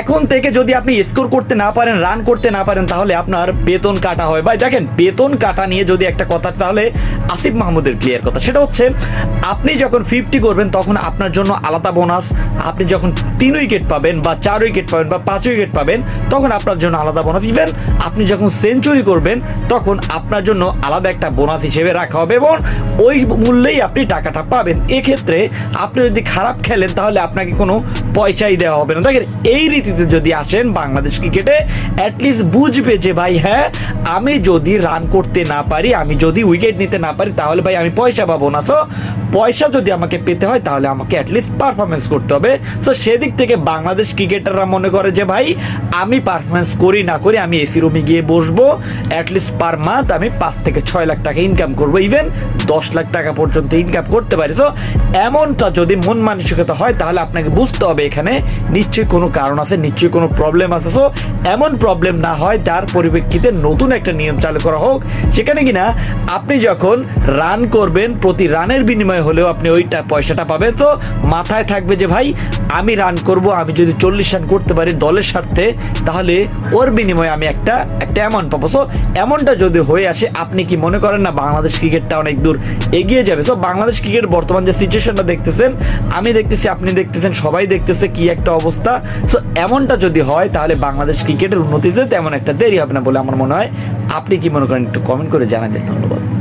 এখন থেকে যদি আপনি স্কোর করতে না পারেন রান করতে না পারেন, তাহলে আপনার বেতন কাটা হয়। ভাই, দেখেন, বেতন কাটা নিয়ে যদি একটা কথা, তাহলে আসিফ মাহমুদের ক্লিয়ার কথা। সেটা হচ্ছে, আপনি যখন ফিফটি করবেন, তখন আপনার জন্য আলাদা বোনাস আপনি যখন তিন উইকেট পাবেন বা চার উইকেট পাবেন বা পাঁচ উইকেট পাবেন, তখন আপনার জন্য আলাদা বোনাস ইভেন আপনি যখন সেঞ্চুরি করবেন, তখন আপনার জন্য আলাদা একটা বোনাস হিসেবে রাখা হবে এবং ওই মূল্যেই আপনি টাকাটা পাবেন। এক্ষেত্রে আপনি যদি খারাপ খেলেন, তাহলে আপনাকে কোনো পয়সাই দেওয়া হবে না। দেখেন এই রীতিতে যদি আসেন বাংলাদেশ ক্রিকেটে অ্যাটলিস্ট বুঝবে যে ভাই হ্যাঁ আমি যদি রান করতে না পারি, আমি যদি উইকেট নিতে না পারি, তাহলে ভাই আমি পয়সা পাবো না। তো পয়সা যদি আমাকে পেতে হয়, তাহলে আমাকে অ্যাটলিস্ট পারফরমেন্স করতে হবে। তো সেদিক থেকে বাংলাদেশ ক্রিকেটাররা মনে করে যে, ভাই, আমি পারফরমেন্স করি না করি, আমি এসি রুমে গিয়ে বসবো। অ্যাটলিস্ট পার মান্থ আমি পাঁচ থেকে ছয় লাখ টাকা ইনকাম করব। ইভেন দশ লাখ টাকা পর্যন্ত ইনকাম করতে পারি। তো এমনটা যদি মন মানসিকতা হয়, তাহলে আপনাকে বুঝতে হবে এখানে নিশ্চয়ই কোনো কারণ আছে, নিশ্চয়ই কোনো প্রবলেম আছে। সো এমন প্রবলেম না হয়, তার পরিপ্রেক্ষিতে নতুন একটা নিয়ম চালু করা হোক। সেখানে কিনা আপনি যখন রান করবেন, প্রতি রানের বিনিময়ে হলেও আপনি ওইটা পয়সাটা পাবেন। তো মাথায় থাকবে যে ভাই, আমি রান করব, আমি যদি চল্লিশ রান করতে পারি দলের স্বার্থে, তাহলে ওর বিনিময়ে আমি একটা একটা অ্যামাউন্ট পাবো। সো এমনটা যদি হয়ে আসে, আপনি কি মনে করেন না বাংলাদেশ ক্রিকেটটা অনেক দূর এগিয়ে যাবে? সো বাংলাদেশ ক্রিকেট বর্তমান যে সিচুয়েশনটা দেখতেছেন, আমি দেখতেছি, আপনি দেখতেছেন, সবাই দেখতেছে কি একটা অবস্থা। সো এমনটা যদি হয়, তাহলে বাংলাদেশ ক্রিকেটের উন্নতিতে তেমন একটা দেরি হবে না বলে আমার মনে হয়। আপনি কি মনে করেন, একটু কমেন্ট করে জানাবেন। ধন্যবাদ।